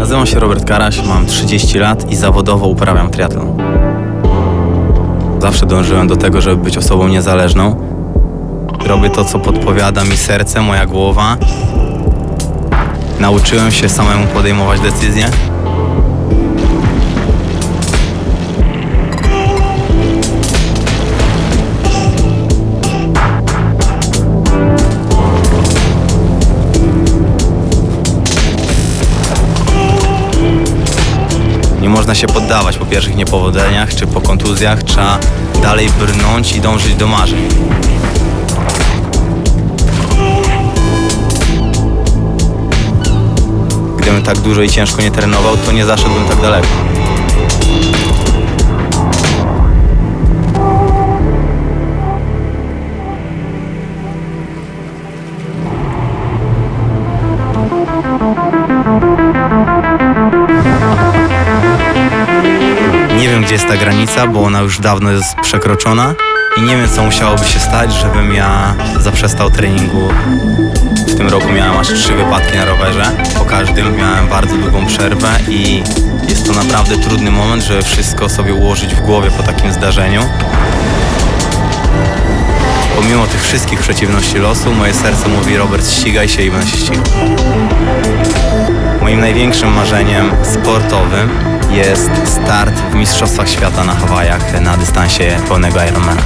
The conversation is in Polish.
Nazywam się Robert Karaś, mam 30 lat i zawodowo uprawiam triatlon. Zawsze dążyłem do tego, żeby być osobą niezależną. Robię to, co podpowiada mi serce, moja głowa. Nauczyłem się samemu podejmować decyzje. Się poddawać po pierwszych niepowodzeniach czy po kontuzjach. Trzeba dalej brnąć i dążyć do marzeń. Gdybym tak dużo i ciężko nie trenował, to nie zaszedłbym tak daleko. Wiem, gdzie jest ta granica, bo ona już dawno jest przekroczona i nie wiem, co musiałoby się stać, żebym ja zaprzestał treningu. W tym roku miałem aż trzy wypadki na rowerze. Po każdym miałem bardzo długą przerwę i jest to naprawdę trudny moment, żeby wszystko sobie ułożyć w głowie po takim zdarzeniu. Pomimo tych wszystkich przeciwności losu, moje serce mówi Robert, ścigaj się i będę się ścigał. Moim największym marzeniem sportowym jest start w Mistrzostwach Świata na Hawajach na dystansie pełnego Ironmana.